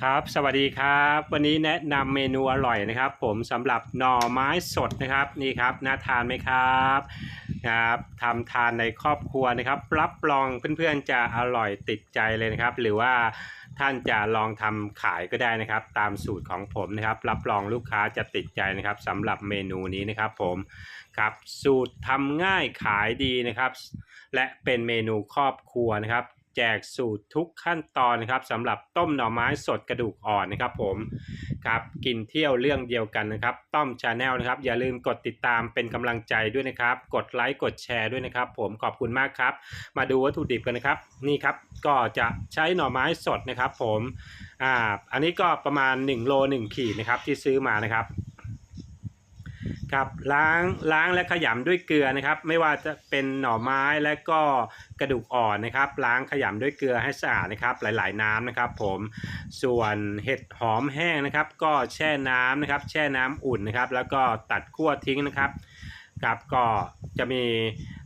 ครับสวัสดีครับ วันนี้แนะนำเมนูอร่อยนะครับ ผมสำหรับหน่อไม้สดนะครับนี่ครับน่าทานไหมครับครับทำทานในครอบครัวนะครับ รับรองเพื่อนๆจะอร่อยติดใจเลยนะครับ หรือว่าท่านจะลองทำขายก็ได้นะครับ ตามสูตรของผมนะครับ รับรองลูกค้าจะติดใจนะครับสำหรับเมนูนี้นะครับ ผมครับสูตรทำง่ายขายดีนะครับ และเป็นเมนูครอบครัวนะครับ แจกสูตรทุกขั้นตอนนะครับสำหรับต้มหน่อไม้สดกระดูกอ่อนนะครับผมครับกินเที่ยวเรื่องเดียวกันนะครับ ต้อมชาแนลนะครับ อย่าลืมกดติดตามเป็นกำลังใจด้วยนะครับ กดไลค์กดแชร์ด้วยนะครับ ผมขอบคุณมากครับ มาดูวัตถุดิบกันนะครับ นี่ครับก็จะใช้หน่อไม้สดนะครับ ผมอ่าอันนี้ก็ประมาณ1โล1ขีดนะครับที่ซื้อมานะครับ ครับล้างล้างและขยำด้วยเกลือนะครับ ไม่ว่าจะเป็นหน่อไม้และก็กระดูกอ่อนนะครับ ล้างขยำด้วยเกลือให้สะอาดนะครับ หลาย ๆ น้ำนะครับ ผมส่วนเห็ดหอมแห้งนะครับ ก็แช่น้ำนะครับ แช่น้ำอุ่นนะครับ แล้วก็ตัดขั้วทิ้งนะครับครับก็จะมี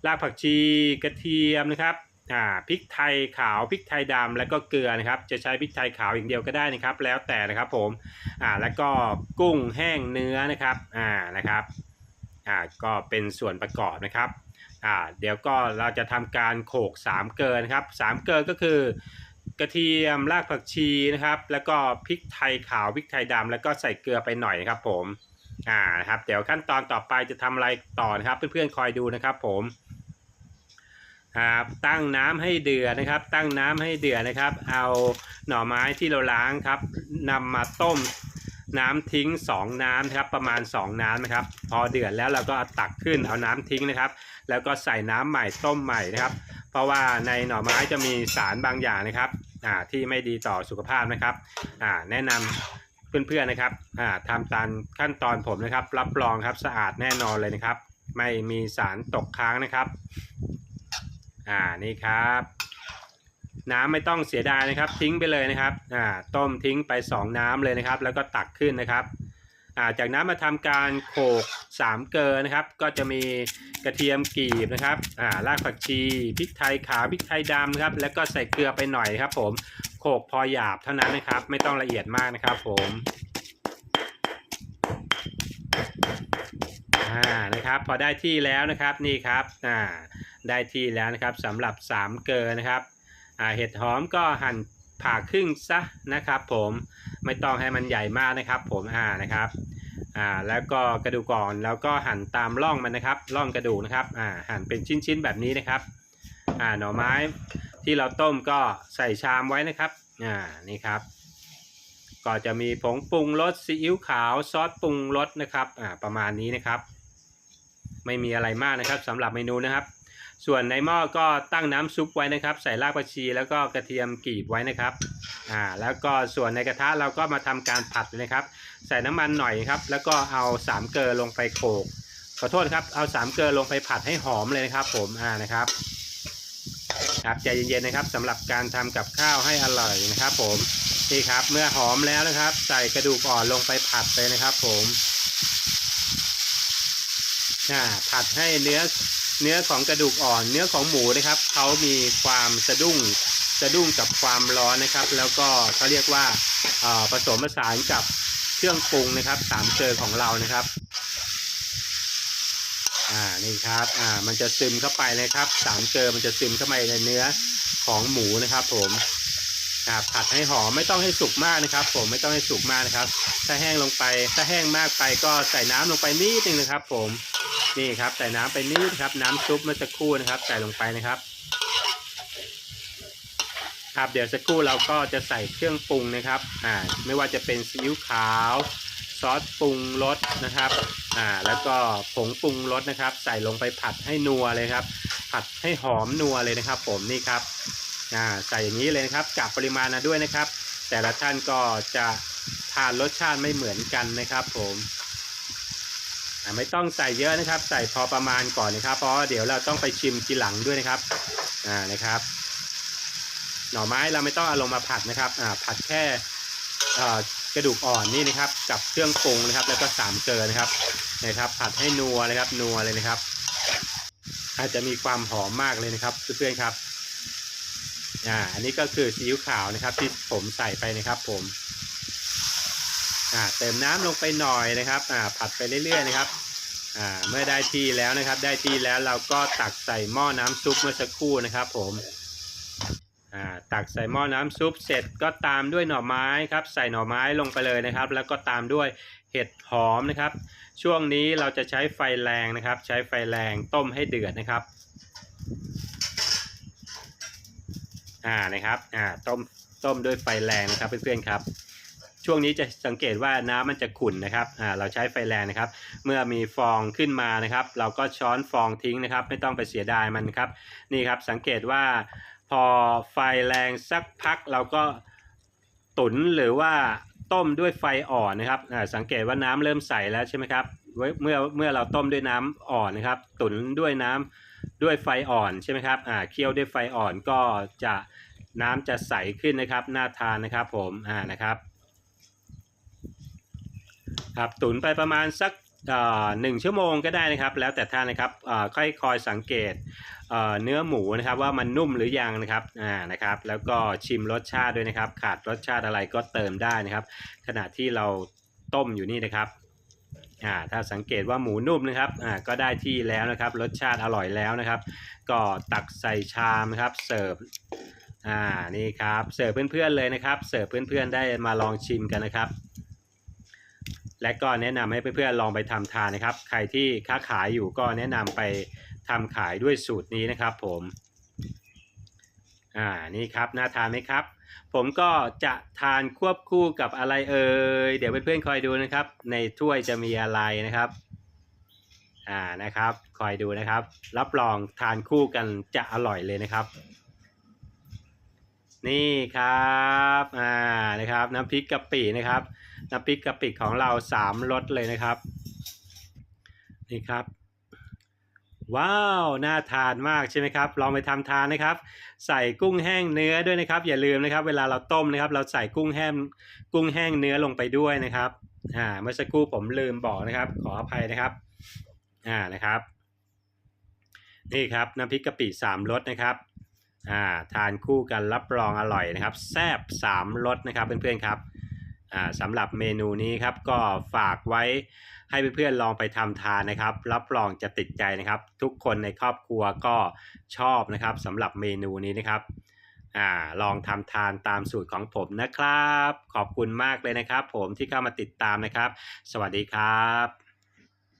รากผักชีกระเทียมนะครับ อ่าพริกไทยขาวพริกไทยดำแล้วก็เกลือนะครับ จะใช้พริกไทยขาวอย่างเดียวก็ได้นะครับ แล้วแต่นะครับผมอ่าแล้วก็กุ้งแห้งเนื้อนะครับอ่านะครับอ่าก็เป็นส่วนประกอบนะครับอ่าเดี๋ยวก็เราจะทำการโขก 3 เกลือนะครับ3เกลือก็คือกระเทียมรากผักชีนะครับ แล้วก็พริกไทยขาวพริกไทยดำแล้วก็ใส่เกลือไปหน่อยนะครับผมอ่านะครับเดี๋ยวขั้นตอนต่อไปจะทำอะไรต่อนะครับ เพื่อนๆคอยดูนะครับผม ครับตั้งน้ำให้เดือดนะครับ ตั้งน้ำให้เดือดนะครับ เอาหน่อไม้ที่เราล้างครับนำมาต้มน้ำทิ้ง 2 น้ำนะครับประมาณ 2 น้ำนะครับ พอเดือดแล้วเราก็เอาตักขึ้นเอาน้ำทิ้งนะครับ แล้วก็ใส่น้ำใหม่ต้มใหม่นะครับ เพราะว่าในหน่อไม้จะมีสารบางอย่างนะครับอ่าที่ไม่ดีต่อสุขภาพนะครับอ่าแนะนำเพื่อนๆนะครับอ่าทำตามขั้นตอนผมนะครับ รับรองครับสะอาดแน่นอนเลยนะครับ ไม่มีสารตกค้างนะครับ อ่านี่ครับ น้ำไม่ต้องเสียดายนะครับ ทิ้งไปเลยนะครับอ่าต้มทิ้งไป 2 น้ำเลยนะครับ แล้วก็ตักขึ้นนะครับอ่าจากนั้นมาทำการโขก3 เกลือนะครับ ก็จะมีกระเทียมกรีบนะครับอ่ารากผักชีพริกไทยขาวพริกไทยดำนะครับ แล้วก็ใส่เกลือไปหน่อยครับ ผมโขกพอหยาบเท่านั้นนะครับ ไม่ต้องละเอียดมากนะครับ ผมอ่านะครับ พอได้ที่แล้วนะครับนี่ครับอ่า ได้ที่แล้วนะครับสำหรับ 3 เกลือนะครับเห็ดหอมก็หั่นผ่าครึ่งซะนะครับ ผมไม่ต้องให้มันใหญ่มากนะครับ ผมอ่านะครับอ่าแล้วก็กระดูกก่อนแล้วก็หั่นตามร่องมันนะครับร่องกระดูกนะครับอ่าหั่นเป็นชิ้นๆแบบนี้นะครับอ่าหน่อไม้ที่เราต้มก็ใส่ชามไว้นะครับอ่านี่ครับ ก็จะมีผงปรุงรสซีอิ๊วขาวซอสปรุงรสนะครับอ่าประมาณนี้นะครับ ไม่มีอะไรมากนะครับสำหรับเมนูนะครับ ส่วนในหม้อก็ตั้งน้ำซุปไว้นะครับ ใส่รากผักชี แล้วก็กระเทียมกรีบไว้นะครับอ่าแล้วก็ส่วนในกระทะเราก็มาทำการผัดเลยนะครับ ใส่น้ำมันหน่อยครับ แล้วก็เอาสามเกลือลงไปโขลกขอโทษครับเอาสามเกลือลงไปผัดให้หอมเลยนะครับ ผมอ่านะครับครับใจเย็นๆนะครับสำหรับการทำกับข้าวให้อร่อยนะครับผมนี่ครับเมื่อหอมแล้วนะครับ ใส่กระดูกอ่อนลงไปผัดเลยนะครับ ผมอ่าผัดให้เนื้อ เนื้อของกระดูกอ่อน เนื้อของหมูนะครับเขามีความสะดุ้งสะดุ้งกับความร้อนนะครับ แล้วก็เขาเรียกว่าผสมผสานกับเครื่องปรุงนะครับสามเกลือของเรานะครับอ่านี่ครับอ่ามันจะซึมเข้าไปนะครับสามเกลือมันจะซึมเข้าไปในเนื้อของหมูนะครับ ผมอ่าผัดให้หอมไม่ต้องให้สุกมากนะครับ ผมไม่ต้องให้สุกมากนะครับ ถ้าแห้งลงไป ถ้าแห้งมากไปก็ใส่น้ำลงไปนิดนึงนะครับ ผม นี่ครับ ใส่น้ำไปนิดครับ น้ำซุปเมื่อสักครู่นะครับ ใส่ลงไปนะครับ ครับเดี๋ยวสักครู่เราก็จะใส่เครื่องปรุงนะครับ อ่า ไม่ว่าจะเป็นซีอิ๊วขาวซอสปรุงรสนะครับ อ่า แล้วก็ผงปรุงรสนะครับ ใส่ลงไปผัดให้นัวเลยครับ ผัดให้หอมนัวเลยนะครับ ผมนี่ครับ อ่า ใส่อย่างนี้เลยนะครับกับปริมาณนะด้วยนะครับ แต่ละท่านก็จะทานรสชาติไม่เหมือนกันนะครับ ผม ไม่ต้องใส่เยอะนะครับ ใส่พอประมาณก่อนนะครับ เพราะเดี๋ยวเราต้องไปชิมทีหลังด้วยนะครับอ่านะครับ หน่อไม้เราไม่ต้องเอาลงมาผัดนะครับอ่าผัดแค่อ่ากระดูกอ่อนนี่นะครับ กับเครื่องปรุงนะครับ แล้วก็สามเกลือนะครับนะครับ ผัดให้นัวเลยครับนัวเลยนะครับ อาจจะมีความหอมมากเลยนะครับเพื่อนๆครับอ่าอันนี้ก็คือซีอิ๊วขาวนะครับ ที่ผมใส่ไปนะครับ ผม อ่าเติมน้ำลงไปหน่อยนะครับอ่าผัดไปเรื่อยๆนะครับอ่าเมื่อได้ที่แล้วนะครับ ได้ที่แล้วเราก็ตักใส่หม้อน้ำซุปเมื่อสักครู่นะครับ ผมอ่าตักใส่หม้อน้ำซุปเสร็จก็ตามด้วยหน่อไม้ครับ ใส่หน่อไม้ลงไปเลยนะครับ แล้วก็ตามด้วยเห็ดหอมนะครับ ช่วงนี้เราจะใช้ไฟแรงนะครับ ใช้ไฟแรงต้มให้เดือดนะครับอ่านะครับอ่าต้มต้มด้วยไฟแรงนะครับเพื่อนๆครับ ช่วงนี้จะสังเกตว่าน้ำมันจะขุ่นนะครับอ่าเราใช้ไฟแรงนะครับ เมื่อมีฟองขึ้นมานะครับ เราก็ช้อนฟองทิ้งนะครับ ไม่ต้องไปเสียดายมันครับนี่ครับสังเกตว่าพอไฟแรงสักพักเราก็ตุ๋นหรือว่าต้มด้วยไฟอ่อนนะครับสังเกตว่าน้ำเริ่มใสแล้วใช่ไหมครับเมื่อเมื่อเราต้มด้วยน้ำอ่อนนะครับ ตุ๋นด้วยน้ำด้วยไฟอ่อนใช่ไหมครับอ่าเคี่ยวด้วยไฟอ่อนก็จะน้ำจะใสขึ้นนะครับน่าทานนะครับผมอ่านะครับ ครับตุ๋นไปประมาณสักหนึ่งชั่วโมงก็ได้นะครับ แล้วแต่ท่านนะครับค่อยคอยสังเกตเอ่อเนื้อหมูนะครับว่ามันนุ่มหรือยังนะครับอ่านะครับ แล้วก็ชิมรสชาติด้วยนะครับ ขาดรสชาติอะไรก็เติมได้นะครับ ขณะที่เราต้มอยู่นี่นะครับอ่าถ้าสังเกตว่าหมูนุ่มนะครับอ่าก็ได้ที่แล้วนะครับ รสชาติอร่อยแล้วนะครับ ก็ตักใส่ชามนะครับเสิร์ฟอ่านี่ครับเสิร์ฟเพื่อนๆเลยนะครับ เสิร์ฟเพื่อนๆได้มาลองชิมกันนะครับ และก็แนะนำให้เพื่อนๆลองไปทำทานนะครับ ใครที่ค้าขายอยู่ก็แนะนำไปทำขายด้วยสูตรนี้นะครับ ผมอ่านี่ครับน่าทานไหมครับ ผมก็จะทานควบคู่กับอะไรเอ่ยเดี๋ยวเพื่อนๆคอยดูนะครับ ในถ้วยจะมีอะไรนะครับอ่านะครับคอยดูนะครับ รับรองทานคู่กันจะอร่อยเลยนะครับ นี่ครับอ่านะครับ น้ำพริกกะปินะครับ น้ำพริกกะปิของเราสามรสเลยนะครับ นี่ครับ ว้าว น่าทานมากใช่ไหมครับ ลองไปทำทานนะครับ ใส่กุ้งแห้งเนื้อด้วยนะครับ อย่าลืมนะครับ เวลาเราต้มนะครับ เราใส่กุ้งแห้งกุ้งแห้งเนื้อลงไปด้วยนะครับอ่าเมื่อสักครู่ผมลืมบอกนะครับ ขออภัยนะครับอ่านะครับ นี่ครับน้ำพริกกะปิสามรสนะครับอ่าทานคู่กันรับรองอร่อยนะครับ แซ่บสามรสนะครับเพื่อนๆครับ สำหรับเมนูนี้ครับก็ฝากไว้ให้เพื่อนๆลองไปทำทานนะครับ รับรองจะติดใจนะครับ ทุกคนในครอบครัวก็ชอบนะครับสำหรับเมนูนี้นะครับอ่าลองทำทานตามสูตรของผมนะครับ ขอบคุณมากเลยนะครับ ผมที่เข้ามาติดตามนะครับ สวัสดีครับ